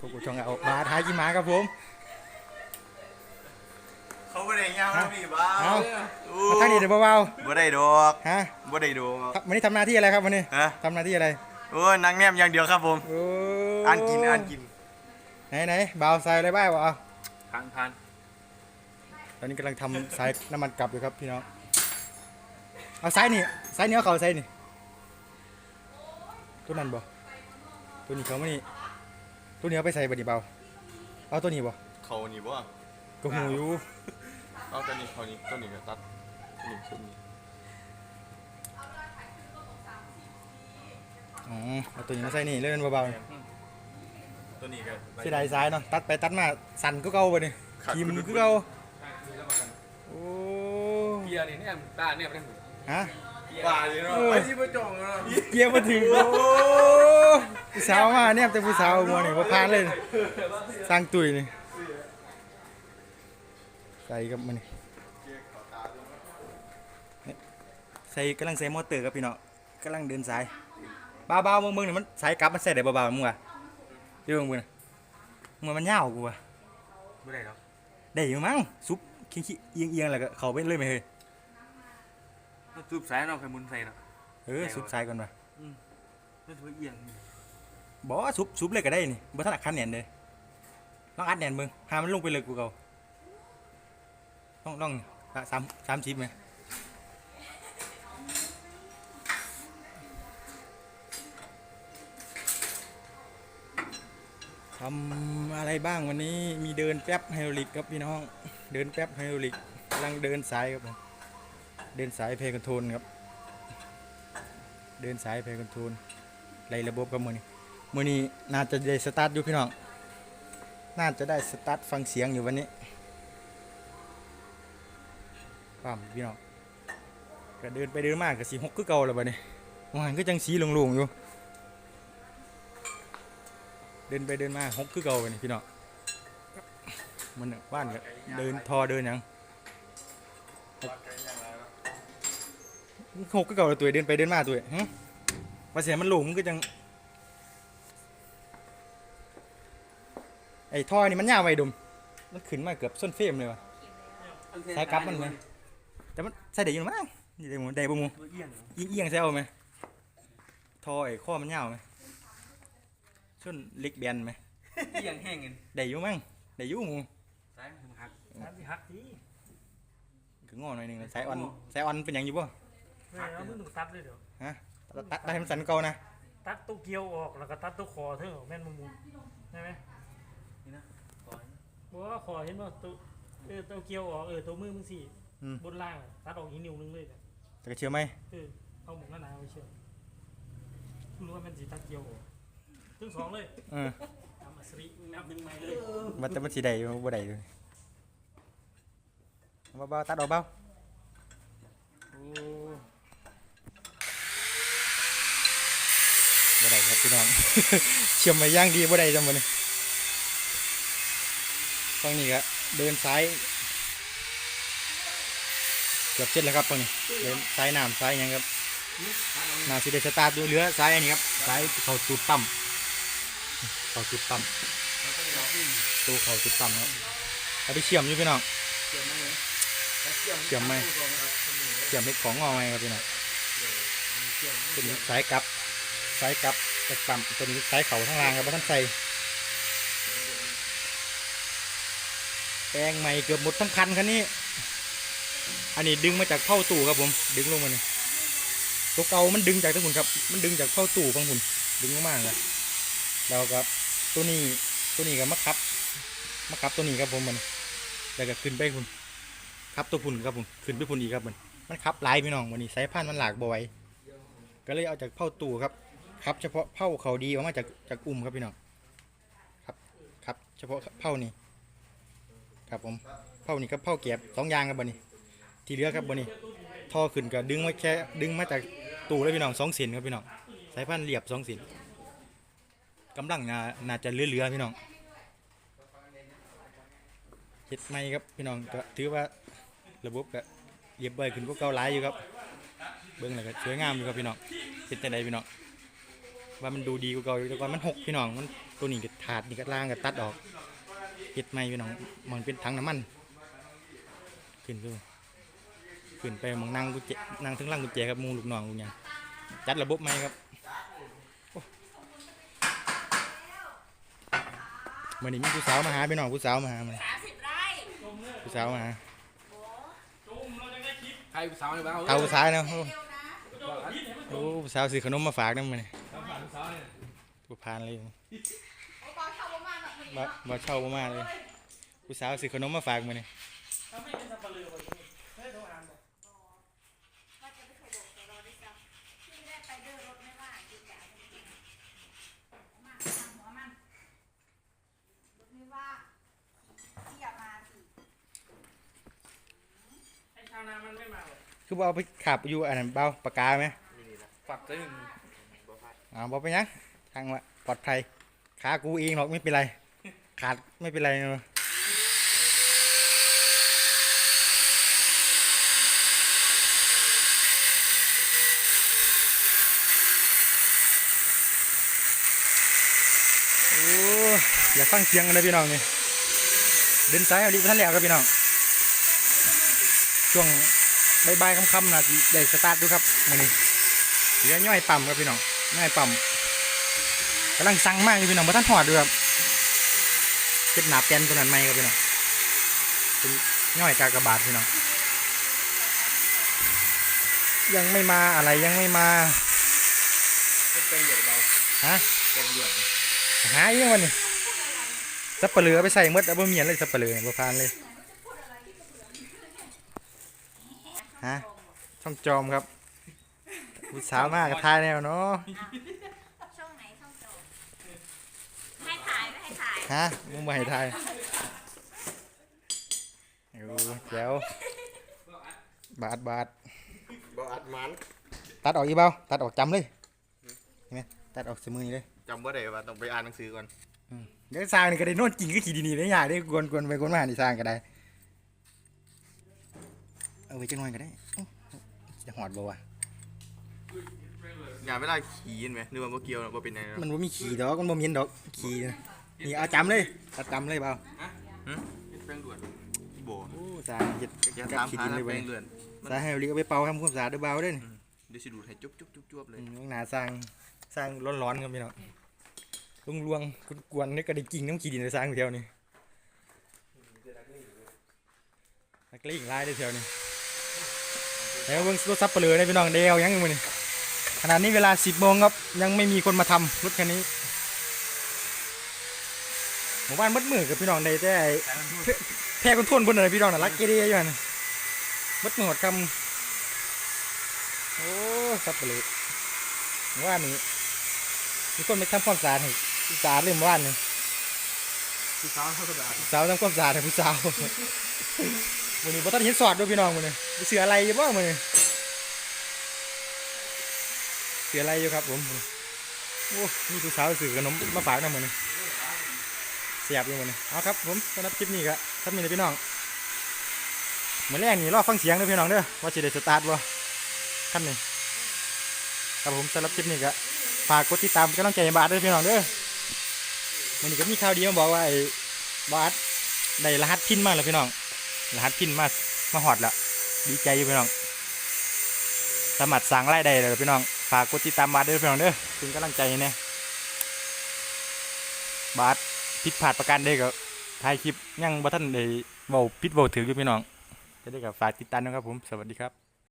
พวกกูช่องเอามาท้ายกี่หมาครับผม เขาไม่ได้ยาวนะพี่บ้าเอามาทางนี้เดี๋ยวเบาบ่ได้ดอกๆฮะบ่ได้ดอกวันนี้ทำหน้าที่อะไรครับวันนี้ฮะ ทำหน้าที่อะไรโอ้ยนางแนมอย่างเดียวครับผมโอ้อ่านกินอ่านกินไหนไหนเบาใส่อะไรบ้างวะพันพันตอนนี้กำลังทำสายน้ำมันกลับอยู่ครับพี่น้องเอาสายนี่สายนี้เอาเขาใส่นี่ตัวนั้นบ่ตัวนี้เขาไม่นี่ ตัวนี้เอาไปใส่บัดนี้เบาเอาตัวนี้บ่เขานี่บ่ก็หูอยู่เอาตัวนี้เขานี่ตัวนี้ก็ตัดตัวนี้ตัวนี้อ๋อเอาตัวนี้มาใส่นี่เล่นเบาตัวนี้ก็ๆเสียดายสายเนาะตัดไปตัดมาสั่นก็เก่าไปนี่ขาดทีมคุณก็เก่าคือแล้วกันโอ้เบียร์นี่เนี่ยตาเนี่ยไม่ได้หมดฮะ ว่าอยู่เนาะเออไปที่ประจงเนาะเกียร์มาถึงโอ้ผู้สาวมาเนี่ยแต่ผู้สาวมัวนี่บ่ผ่านเลยสร้างตุยนี่ใส่กับมันนี่ใส่กำลังใส่มอเตอร์ครับพี่น้องกำลังเดินสายเบาๆมึงมึงนี่มันสายกลับมันใส่ได้เบาๆมึงว่ะเดี๋ยวมึงมึงน่ะมึงมันยาวกูว่ะไม่ได้หรอกได้อยู่มั้งซุปขี้ๆเอียงๆแล้วก็เข้าไปเลยไหมเฮ้ย ต้องซูบสายเนาะใครมุนใส่เนาะเออซุปสายก่อนว่ะต้องถือเอียงบอกว่าซุปซุปเลยก็ได้นี่บ่ทันอัดคันแหนนเลยลองอัดแหนนมึงหามันลงไปเลยกูเก่าต้องต้องสามสามชิปไหมทำอะไรบ้างวันนี้มีเดินแป๊บไฮโดรลิกครับพี่น้อง เดินแป๊บไฮโดรลิกกำลังเดินสายครับผม เดินสายเพลงคอนโทรลครับ เดินสายเพลงคอนโทรลไล่ระบบกับมือนี้มือนี้น่าจะได้สตาร์ทอยู่พี่น้อง น่าจะได้สตาร์ทฟังเสียงอยู่วันนี้ปั๊มพี่น้องก็เดินไปเดินมากก็สีหกคือเก่าแล้วบัดนี้มองหันก็จังสีหลงๆอยู่ เดินไปเดินมาหกคือเก่าไปนี่พี่น้องมันน่ะบ้านก็เดินทอเดินยัง หกคือเก่าแล้วตัวเดินไปเดินมาตัวฮะว่าเสียมันหลงมันก็จังไอ้ท่อนี่มันยาวไปดุมมันขึ้นมาเกือบส้นเฟรมเลยวะใช้กลับมันไหมแต่มันใส่ได้อยู่มั้งนี่ได้หมูได้บ่หมูตัวเอียงยิงเอียงใส่เอาไหมท่อไอ้ข้อมันยาวไหมส้นเล็กแบนไหมเอียงแห้งเงินได้อยู่มั้งได้อยู่หมูสายมันหักสามสิหักทีคืองอหน่อยหนึงนะสายอ่อนสายอ่อนเป็นหยังอยู่บ่ ไม่เอามึงต้องตัดเลยเดี๋ยวฮะตัดตัดได้ให้มันสันเก่านะตัดตัวเกียวออกแล้วก็ตัดตัวคอเธอแม่นมึงมึงได้ไหมนี่นะก่อนบอกว่าคอเห็นว่าตัวเออตัวเกียวออกเออตัวมือมึงสี่อืมบนล่างอะตัดออกอีกนิ้วนึงเลยเนี่ยแต่ก็เชื่อไหมเออเอาหมวกหน้าหนาวไปเชื่อคุณรู้ว่ามันสีตัดเกียวออกทั้งสองเลยเออทำอัศรีนับหนึ่งใหม่เลยมันแต่มันสิได้อยู่บ่ได้เลยเอาเบาๆตัดออกเบาโอ้ บ่ได้ครับพี่น้อง เชื่อมมาย่างดีบ่ได้จังบ่นี่ฝั่งนี้ก็เดินซ้าย เกือบเสร็จแล้วครับฝั่งนี้เดินซ้ายน้ำซ้ายยังครับน้ำสิได้สตาร์ดูเหลือซ้ายอันนี้ครับซ้ายเขาจุดต่ำเขาจุดต่ำตู้เขาจุดต่ำครับเอาไปเชื่อมอยู่พี่น้องเชื่อมไหมเชื่อมให้ของงอไหมครับพี่น้องตัวนี้สายกลับ สายกลับจากต่ำตัวนี้สายเขาทั้งล่างครับท่านใส่แปลงใหม่เกือบหมดทั้งคันคันนี้ อันนี้ดึงมาจากเข้าตู้ครับผม ดึงลงมาเนี่ยตัวเก่ามันดึงจากทั้งหุ่นครับ มันดึงจากเข้าตู้ฟังหุ่นดึงลงมาเลยแล้วก็ตัวนี้ตัวนี้ก็มาคับมาคับตัวนี้ครับผมมันแล้วก็ขึ้นไปคุณคับตัวพุ่นครับผมขึ้นไปพุ่นอีกครับมันมันคับหลายพี่น้องวันนี้สายพันธุ์มันหลากบ่อย ก็เลยเอาจากเข้าตู้ครับ ครับเฉพาะเผาเขาดีออกมาจากจากอุ่มครับพี่น้องครับครับ เฉพาะเผานี่ครับผมเผานี่กับเผาแกบสองยางครับบันนี้ ที่เหลือครับบนนี้ท่อขึ้นก็ดึงมาแค่ดึงมาจากตู้แล้วพี่น้องสองเส้นครับพี่น้องสายพันธุ์เรียบสองเส้นกำลังน่าน่าจะเหลือๆพี่น้องเฮ็ดไม่ครับพี่น้องก็ถือว่าระบบก็เรียบร้อยขึ้นกว่าเก่าหลายอยู่ครับ เบิ่งแล้วก็สวยงามอยู่ครับพี่น้องเฮ็ดจังไดพี่น้อง ว่ามันดูดีกว่าเก่าอยู่แต่ก่อนมันหกพี่น้องมันตัวนี้ก็ถาดนี่ก็ล่างก็ตัดออกเฮ็ดใหม่พี่น้องมันเป็นถังน้ำมันขึ้นดูขึ้นไปมองนั่งกุญแจนั่งถึงล่างกุญแจครับหมูลูกน้องกูเนี่ยจัดระบบใหม่ครับโอ้วันนี้มีผู้สาวมาหาพี่น้องผู้สาวมาหามาสามสิบไร่ผู้สาวมาหาจุ่มเราจะได้คิดใครสาวในบ้านเอาผู้สาวเนาะโอ้เร็วนะโอ้ผู้สาวซื้อขนมมาฝากนั่นมันทำผ่านสาวเนี่ย ผู้พานเลยโอ้ปอเช่าประมาณแบบนี้บ่เนาะบ่เช่าบ่มาเลยผู้สาวซื้อขนมมาฝากมื้อนี้ถ้าไม่เป็นสับปะเลอวันนี้เฮ้ยโทรอ่านบอกว่าจะไม่เคยบอกแต่เราได้ซ้ำที่ไม่ได้ไปเดินรถไม่ว่าจริงจังมาทำหัวมันรถไม่ว่าที่อย่ามาสิไอ้ชาวนามันไม่มาหรอกคือบ่เอาไปขับอยู่อันนั้นเบาปากกาไหมฝักตึง อ่าบ่เป็นหยังทางว่าปลอดภัยขากูเองหรอกไม่เป็นไร ขาดไม่เป็นไรเนาะโอ้อยากฟังเสียงกันเลยพี่น้องนี่เดินสายเอาดีท่านแล้วครับพี่น้อง ช่วงบ่ายๆค่ำๆนะได้สตาร์ทดูครับมือนี้เหลือย่อยปั๊มครับพี่น้อง ย่อยปั๊มกำลังสั่งมากอยู่พี่น้องบ่ทันหอดดูครับเก็บหนาแปลนตัวนั้นใหม่ครับพี่น้องเป็นย่อยกากบาทพี่น้องยังไม่มาอะไรยังไม่มาเป็นเหลือเบาฮะเป็นเหลือหาอีกวันนี้สับปะเลือไปใส่หมดเอาบ่เมียนเลยสับปะเลือบ่พานเลยฮะช่องจอมครับ ผู้สาวมากกับทายแนวเนาะช่องไหนช่องโจให้ถ่ายไม่ให้ถ่ายฮะมึงมาให้ทายโอ้แจ๋วบาทบาทบ่อัดมันตัดออกอีเบาตัดออกจำเลยเห็นไหมตัดออกสมือนี่เลยจำบ่ได้ว่าต้องไปอ่านหนังสือก่อนเดี๋ยวสร้างนี่ก็ได้โน่นจริงก็ขี่ดีๆได้ยากได้กวนกวนไปกวนมานี่สร้างก็ได้เอาไว้จังหน่อยก็ได้อื้อจะหอดบ่วะ อย่าเวลาขี่เห็นไหมหรือว่าบ่เกี่ยวนะบ่เป็นไงมันบ่มีขี่ดอกมันบ่มีเห็นดอกขี่นะนี่เอาจำเลยเอาจำเลยเปล่าเป็นด่วนบ่โอ้สร้างเฮ็ดแกถามขี้หาดินเลยแปเว้ลยงเลือนสร้างให้เอาลิเอาไปเป่าทำความสะอาดด้วยเบาเด้อนี่เดี๋ยวสิดูดให้จุ๊บจุ๊บจุ๊บจุ๊บเลยอืมข้างหน้าสร้างสร้างร้อนๆครับพี่น้องลุงลวงกวนๆนี่ก็ได้กิ่งน้ำขี้ดินไปสร้างอยู่แถวนี้นักเลงลายได้แถวนี้แล้วเบิ่งรถซับเปลือได้พี่น้องเดียวยังอยู่มื้อนี้ ขณะนี้เวลา 10โมงครับ ยังไม่มีคนมาทำรถคันนี้หมู่บ้านมืดมืดกับพี่น้องได้แต่ไอ้แพร่คนทวนพุ่นน่ะพี่น้องน่ะรักเกเรอยู่หั่นน่ะมืดมืดหมดคำโอ้ซับเปลือว่านี่มีคนไปทำความสะอาดให้ผู้สาวเรื่องว่านนี่พี่สาวเขากระดาษผู้สาวทำความสะอาดให้ผู้สาววันนี้บ่ทันเห็นสอดด้วยพี่น้องมื้อนี้ไปเสืออะไรอยู่บ่มื้อนี้เสืออะไรอยู่ครับผมโอ้มีผู้สาวซื้อขนมมาฝากนำมื้อนี้เสียบอยู่เหมือนี้เอาครับผมสำหรับคลิปนี้ก็ทำนี่เลยพี่น้องเมื้อแรกนี่รอฟังเสียงเด้อพี่น้องเด้อว่าสิได้สตาร์ทบ่คันนี้ครับผมสำหรับคลิปนี้ก็ฝากกดติดตามเป็นกำลังใจบาสด้วยพี่น้องเด้อมันนี้ก็มีข่าวดีมาบอกว่าไอ้บาสได้รหัสพินมาแล้วพี่น้อง รหัสพินมามาหอดแล้วดีใจอยู่พี่น้องสมัครสั่งไล่ได้เลยพี่น้อง ฝากกดติดตามบาทด้วยเพี่น้อนเด้อเป็นกำลังใจให้แน่บาทผิดพลาดประการใดก็ถ่ายคลิปยังบ่ท่านได้เว้าผิดเว้าถืออยู่พี่น้องจะได้กับฝากติดตามนะครับผม สวัสดีครับ